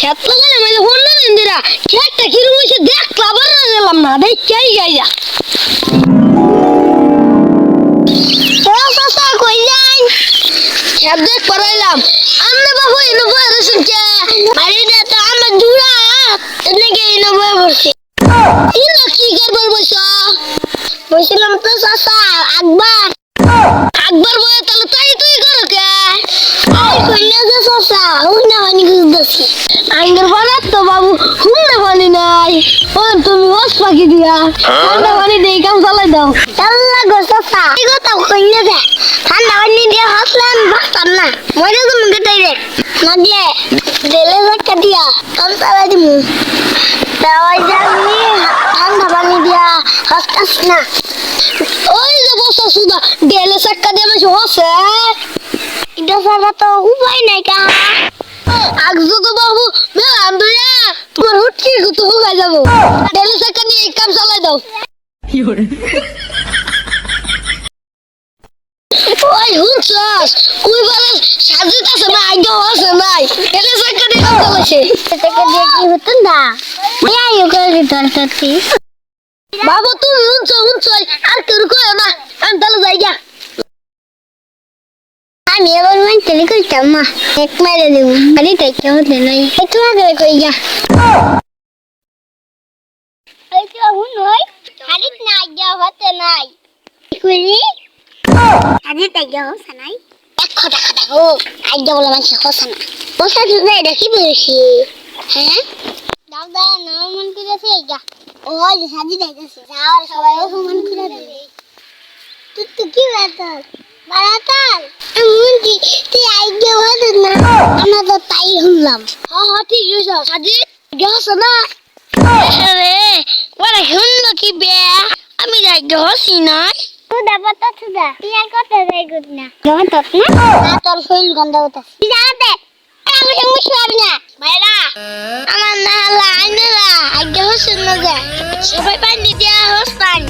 খেত লাগালে মানে হল না খেতটা কিরম হয়েছে দেখলাম আর না গেলাম না যাইয়া কই যাই খেত দেখ, পড়াইলাম। আমরা বাবু, এনে রসুন কে বাড়িটা তো আমার জুড়া এনেকে এনে বসে? কি করবার বসে? বসছিলাম তো, চাচা, আকবর। আকবর বয়ে, তাহলে তাই তুই করো কে? কইলে যে, চাচা হুনা পানি খুঁজতেছি আঙ্গের বানাত তো বাবু হুনা পানি নাই। ও তুমি হস পাখি দিয়া। ঠান্ডা পানি দিয়ে কাম চালাই দাও। আল্লাহ গো চাচা এই কথা কইলে যে ঠান্ডা পানি দিয়ে হসলে আমি বাঁচতাম না। মরে যাব গেটাই রে না দিয়ে দেলে ধাক্কা দিয়া কাম চালাই দিমু। তাই জানি ঠান্ডা পানি দিয়া হসতাস না। ওই যে বসা সুদা ডেলে চাক্কা দিয়ে মাসে হসে এটা ছাড়া তো উপায় নাই কা। বাবু মেলা আন্দরিয়া তোমার হুটকি তো বাবা, তুমি আর কেউ কয় না আমি তাহলে যাই গা আমি এবার মেন্টালি কইতাম মা এক মেরে দেব আরে তাই কেউ হতে নাই একটু আগে কই গা এই তো হুন হই হারিত না আজ্ঞা হতে নাই কইলি আজ তাই গা হসা নাই এক কথা কথা ও আজ্ঞা বলে মানুষ হসা না বসা তুই দেখি বেশি হ্যাঁ দাও দা না মন করেছে আজ্ঞা ও যে সাজি যাইতেছে যাওয়ার সবাই ও মন করে দেবে তুই তুই কি ব্যাপার বারাতাল এমনকি তুই আইডিয়া হতো না আমরা তো তাই শুনলাম হ্যাঁ হ্যাঁ ঠিক আছে সাজি গেছ না। রে ওরা শুনল কি বে? আমি যাই গেছি নাই। পাতা তুদা তুই আর কত যাই গুড না। যখন না? না তোর শরীর গন্ধ হতো জানাতে আমি সঙ্গে শুয়াবি না। ভাইরা আমার না হলা আইনেরা আগে হোসেন না যায় সবাই পানি দেয়া হোস পানি